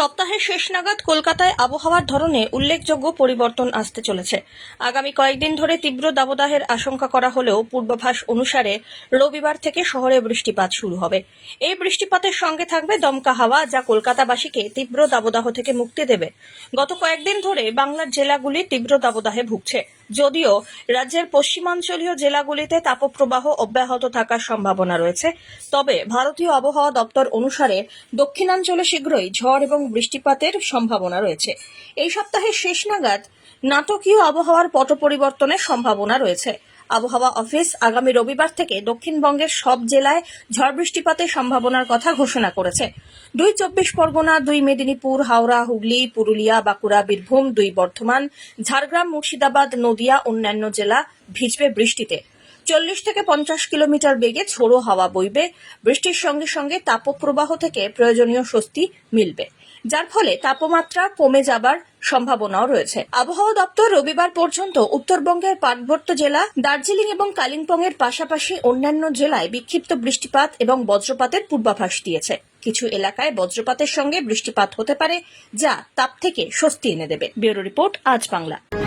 সপ্তাহের শেষ নাগাদ কলকাতায় আবহাওয়ার ধরনে উল্লেখযোগ্য পরিবর্তন আসতে চলেছে। আগামী কয়েকদিন ধরে তীব্র দাবদাহের আশঙ্কা করা হলেও পূর্বাভাস অনুসারে রবিবার থেকে শহরে বৃষ্টিপাত শুরু হবে। এই বৃষ্টিপাতের সঙ্গে থাকবে দমকা হাওয়া, যা কলকাতাবাসীকে তীব্র দাবদাহ থেকে মুক্তি দেবে। গত কয়েকদিন ধরে বাংলার জেলাগুলি তীব্র দাবদাহে ভুগছে। যদিও রাজ্যের পশ্চিমাঞ্চলীয় জেলাগুলিতে তাপপ্রবাহ অব্যাহত থাকার সম্ভাবনা রয়েছে। তবে ভারতীয় আবহাওয়া দপ্তর অনুসারে দক্ষিণাঞ্চলে শীঘ্রই ঝড় এবং বৃষ্টিপাতের সম্ভাবনা রয়েছে। এই সপ্তাহের শেষ নাগাদ নাটকীয় আবহাওয়ার পট পরিবর্তনের সম্ভাবনা রয়েছে। আবহাওয়া অফিস আগামী রবিবার থেকে দক্ষিণবঙ্গের সব জেলায় ঝড় বৃষ্টিপাতের সম্ভাবনার কথা ঘোষণা করেছে। দুই চব্বিশ পরগনা, দুই মেদিনীপুর, হাওড়া, হুগলি, পুরুলিয়া, বাঁকুড়া, বীরভূম, দুই বর্ধমান, ঝাড়গ্রাম, মুর্শিদাবাদ, নদিয়া, অন্যান্য জেলা ভিজবে বৃষ্টিতে। চল্লিশ থেকে পঞ্চাশ কিলোমিটার বেগে ঝোড়ো হাওয়া বইবে। বৃষ্টির সঙ্গে সঙ্গে তাপপ্রবাহ থেকে প্রয়োজনীয় স্বস্তি মিলবে। যার ফলে তাপমাত্রা কমে যাবার সম্ভাবনাও রয়েছে। আবহাওয়া দপ্তর রবিবার পর্যন্ত উত্তরবঙ্গের পার্বত্য জেলা, দার্জিলিং এবং কালিম্পং এর পাশাপাশি অন্যান্য জেলায় বিক্ষিপ্ত বৃষ্টিপাত এবং বজ্রপাতের পূর্বাভাস দিয়েছে। কিছু এলাকায় বজ্রপাতের সঙ্গে বৃষ্টিপাত হতে পারে, যা তাপ থেকে স্বস্তি এনে দেবে। ব্যুরো রিপোর্ট আজ বাংলা।